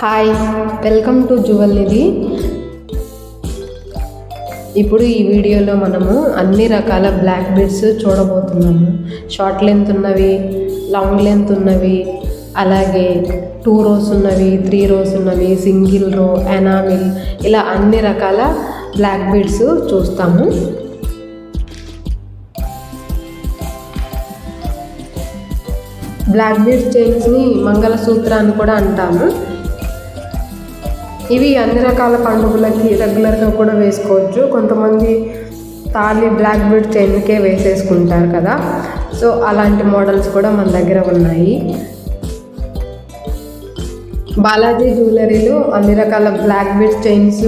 Hi welcome to జువెల్నిధి ఇప్పుడు ఈ వీడియోలో మనము అన్ని రకాల బ్లాక్ బీడ్స్ చూడబోతున్నాము. షార్ట్ లెంత్ ఉన్నవి లాంగ్ లెంత్ ఉన్నవి అలాగే టూ రోస్ ఉన్నవి త్రీ రోస్ ఉన్నవి సింగిల్ రో ఎనామిల్ ఇలా అన్ని రకాల బ్లాక్ బీడ్స్ చూస్తాము. బ్లాక్ బీడ్స్ చైన్స్ని మంగళసూత్ర అని కూడా అంటాము. ఇవి అన్ని రకాల పండుగలకి రెగ్యులర్గా కూడా వేసుకోవచ్చు. కొంతమంది తాళి బ్లాక్ బెడ్ చైన్కే వేసేసుకుంటారు కదా. సో అలాంటి మోడల్స్ కూడా మన దగ్గర ఉన్నాయి. బాలాజీ జ్యువెలరీలో అన్ని రకాల బ్లాక్ బీడ్ చైన్స్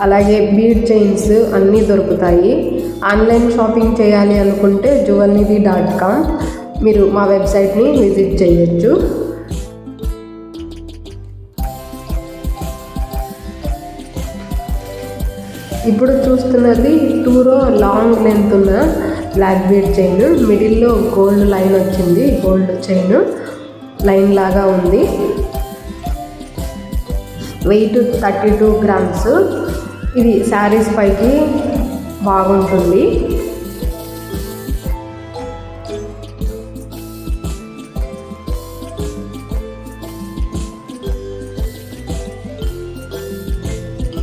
అలాగే బీడ్ చైన్స్ అన్నీ దొరుకుతాయి. ఆన్లైన్ షాపింగ్ చేయాలి అనుకుంటే జువల్నిధి డాట్ కామ్. మీరు మా వెబ్సైట్ని విజిట్ చేయొచ్చు. ఇప్పుడు చూస్తున్నది టూరో లాంగ్ లెంత్ ఉన్న బ్లాక్ బీడ్ చైన్. మిడిల్లో గోల్డ్ లైన్ వచ్చింది. గోల్డ్ చైన్ లైన్ లాగా ఉంది. Weight thirty two grams. ఇది శారీస్ పైకి బాగుంటుంది.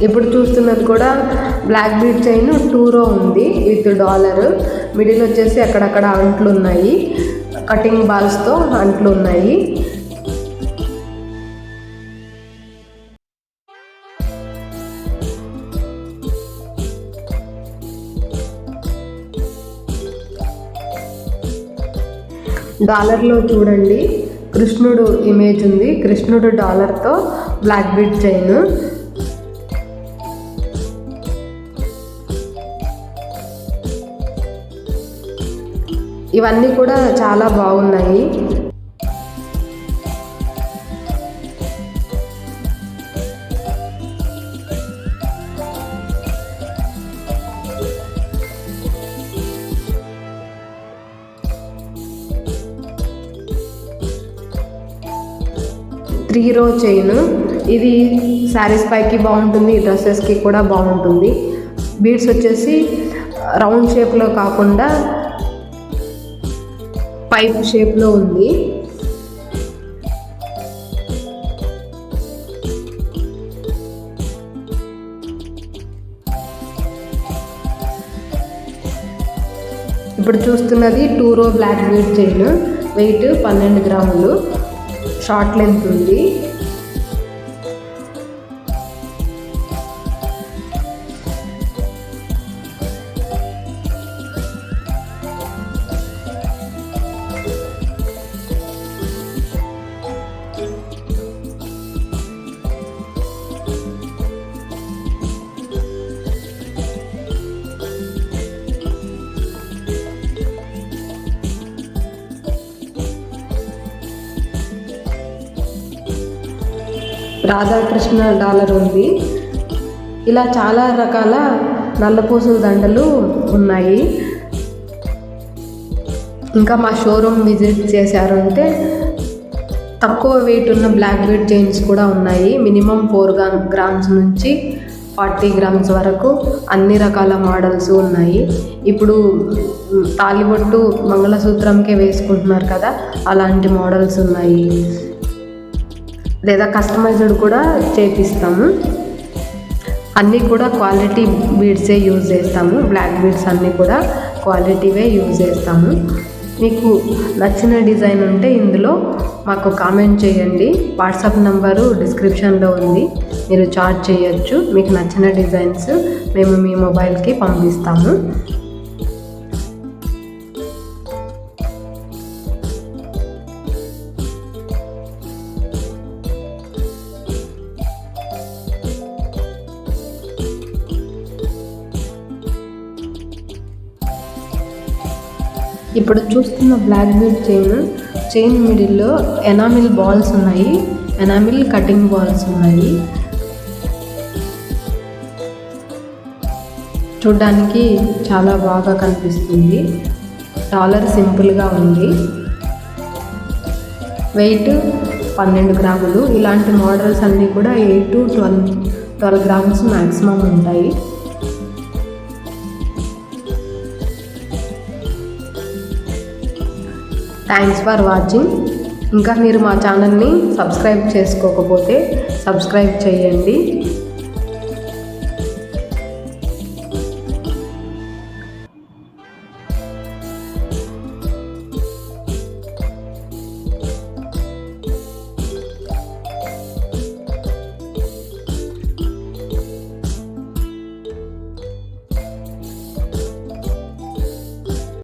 ఇప్పుడు చూస్తున్నది కూడా బ్లాక్ బీడ్ చైన్ టూరో ఉంది విత్ డాలర్ మిడిల్ వచ్చేసి అక్కడక్కడ అంట్లు ఉన్నాయి. కటింగ్ బాల్స్తో అంట్లు ఉన్నాయి. డాలర్లో చూడండి. కృష్ణుడు ఇమేజ్ ఉంది. కృష్ణుడు డాలర్తో బ్లాక్ బీడ్ చైన్ ఇవన్నీ కూడా చాలా బాగున్నాయి. త్రీ రో చైన్. ఇది శారీస్ పైకి బాగుంటుంది డ్రెస్సెస్కి కూడా బాగుంటుంది. బీడ్స్ వచ్చేసి రౌండ్ షేప్లో కాకుండా పైప్ షేప్లో ఉంది. ఇప్పుడు చూస్తున్నది టూ రో బ్లాక్ బీడ్ చైన్ వెయిట్ పన్నెండు గ్రాములు. షార్ట్ లెంత్ ఉంది. రాధాకృష్ణ డాలర్ ఉంది. ఇలా చాలా రకాల నల్లపూసల దండలు ఉన్నాయి. ఇంకా మా షోరూమ్ విజిట్ చేశారంటే తక్కువ వెయిట్ ఉన్న బ్లాక్ బీడ్ చైన్స్ కూడా ఉన్నాయి. మినిమం ఫోర్ గ్రామ్స్ నుంచి ఫార్టీ గ్రామ్స్ వరకు అన్ని రకాల మోడల్స్ ఉన్నాయి. ఇప్పుడు తాలిబొట్టు మంగళసూత్రంకే వేసుకుంటున్నారు కదా అలాంటి మోడల్స్ ఉన్నాయి. లేదా కస్టమైజ్డ్ కూడా చేపిస్తాము. అన్నీ కూడా క్వాలిటీ బీడ్సే యూజ్ చేస్తాము. బ్లాక్ బీడ్స్ అన్నీ కూడా క్వాలిటీవే యూజ్ చేస్తాము. మీకు నచ్చిన డిజైన్ ఉంటే ఇందులో మాకు కామెంట్ చేయండి. వాట్సాప్ నంబరు డిస్క్రిప్షన్లో ఉంది. మీరు చార్జ్ చేయొచ్చు. మీకు నచ్చిన డిజైన్స్ మేము మీ మొబైల్కి పంపిస్తాము. ఇప్పుడు చూస్తున్న బ్లాక్ బీడ్ చైన్ చైన్ మిడిల్లో ఎనామిల్ బాల్స్ ఉన్నాయి. ఎనామిల్ కటింగ్ బాల్స్ ఉన్నాయి. చూడ్డానికి చాలా బాగా కనిపిస్తుంది. డాలర్ సింపుల్గా ఉంది. వెయిట్ పన్నెండు గ్రాములు. ఇలాంటి మోడల్స్ అన్నీ కూడా eight to twelve twelve grams maximum ఉంటాయి. థ్యాంక్స్ ఫర్ వాచింగ్ ఇంకా మీరు మా ఛానల్ని సబ్స్క్రైబ్ చేసుకోకపోతే సబ్స్క్రైబ్ చేయండి.